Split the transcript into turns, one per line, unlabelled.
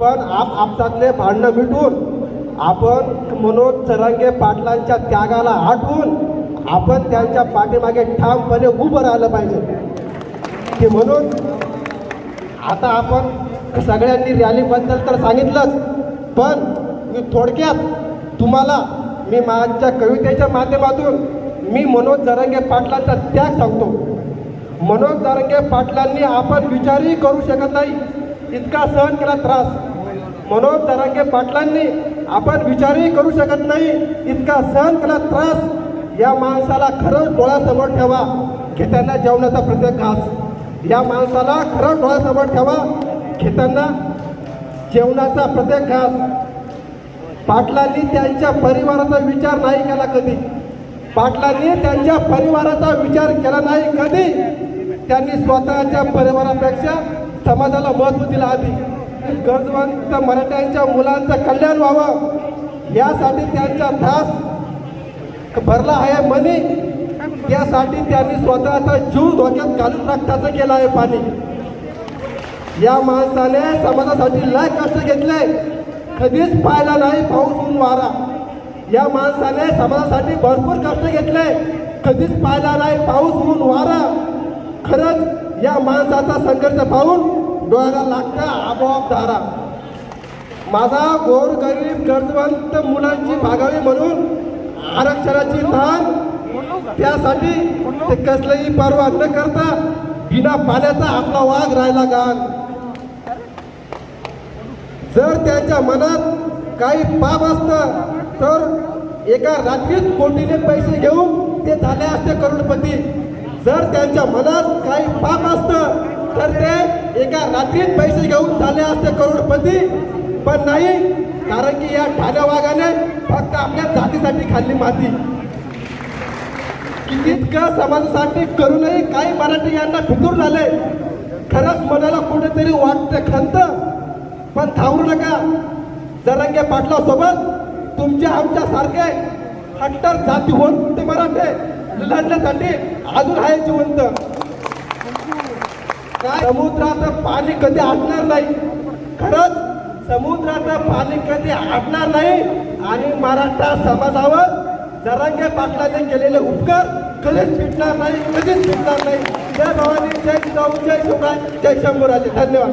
पण आप आपसातले भांडणं मिटून आपण मनोज चरांगे पाटलांच्या त्यागाला आठवून आपण त्यांच्या पाठीमागे ठामपणे उभं राहिलं पाहिजे. की म्हणून आता आपण सगळ्यांनी रॅलीबद्दल तर सांगितलंच पण मी थोडक्यात तुम्हाला मी माझ्या कवितेच्या माध्यमातून मी मनोज जरंगे पाटलांचा त्याग सांगतो. मनोज जरंगे पाटलांनी आपण विचारही करू शकत नाही इतका सहन केला त्रास. मनोज जरांगे पाटलांनी आपण विचारही करू शकत नाही इतका सहन केला त्रास. या माणसाला खरंच डोळ्यासमोर ठेवा घेताना जेवणाचा प्रत्येक घास. या माणसाला खरं डोळ्यासमोर ठेवा घेताना जेवणाचा प्रत्येक घास. पाटलांनी त्यांच्या परिवाराचा विचार नाही केला कधी. पाटलांनी त्यांच्या परिवाराचा विचार केला नाही कधी. त्यांनी स्वतःच्या परिवारापेक्षा समाजाला महत्त्व दिला आधी. गरजवंत मराठ्यांच्या मुलांचं कल्याण व्हावं यासाठी त्यांचा त्रास भरला आहे मनी. त्यासाठी त्यांनी स्वतःचा जीव धोक्यात घालून रक्ताचं केलं आहे पाणी. या माणसाने समाजासाठी लय कष्ट घेतले. कधीच पाहिला नाही पाऊस ऊन वारा. या माणसाने समाजासाठी भरपूर कष्ट घेतले. कधीच पाहिला नाही पाऊस ऊन वारा. खरंच या माणसाचा संघर्ष पाहून डोळ्याला लागता आपोआप धारा. माझा गोर गरीब गरजवंत मुलांची भागावी म्हणून आरक्षणाची धान त्यासाठी ते कसलंही पर्वा न करता बिना पाण्याचा आपला वाघ राहिला गान जर त्यांच्या मनात काही पाप असतं तर एका रात्रीत कोटीने पैसे घेऊन ते झाले असते करोडपती. जर त्यांच्या मनात काही पाप असतं तर ते एका रात्रीत पैसे घेऊन झाले असते करोडपती. पण नाही कारण की या ठाण्या वाघाने फक्त आपल्या जातीसाठी खाल्ली माती. इतकं समाजासाठी करूनही काही मराठी यांना फितूर झाले. खरंच मनाला कुठेतरी वाटते खंत. पण थांबू नका. जरंगे पाटला सोबत तुमच्या आमच्या सारखे हट्टर जाती होऊन ते मराठे लढण्यासाठी अजून आहे जिवंत. समुद्राचं पाणी कधी आटणार नाही. खरंच समुद्राचं पाणी कधी आटणार नाही आणि मराठा समाजावर जरांगे पाटलाने केलेले उपकार कधीच फिटणार नाही कधीच फिटणार नाही. जय भवानी जय जाऊ जय शिवराय जय शंभूराजे. धन्यवाद.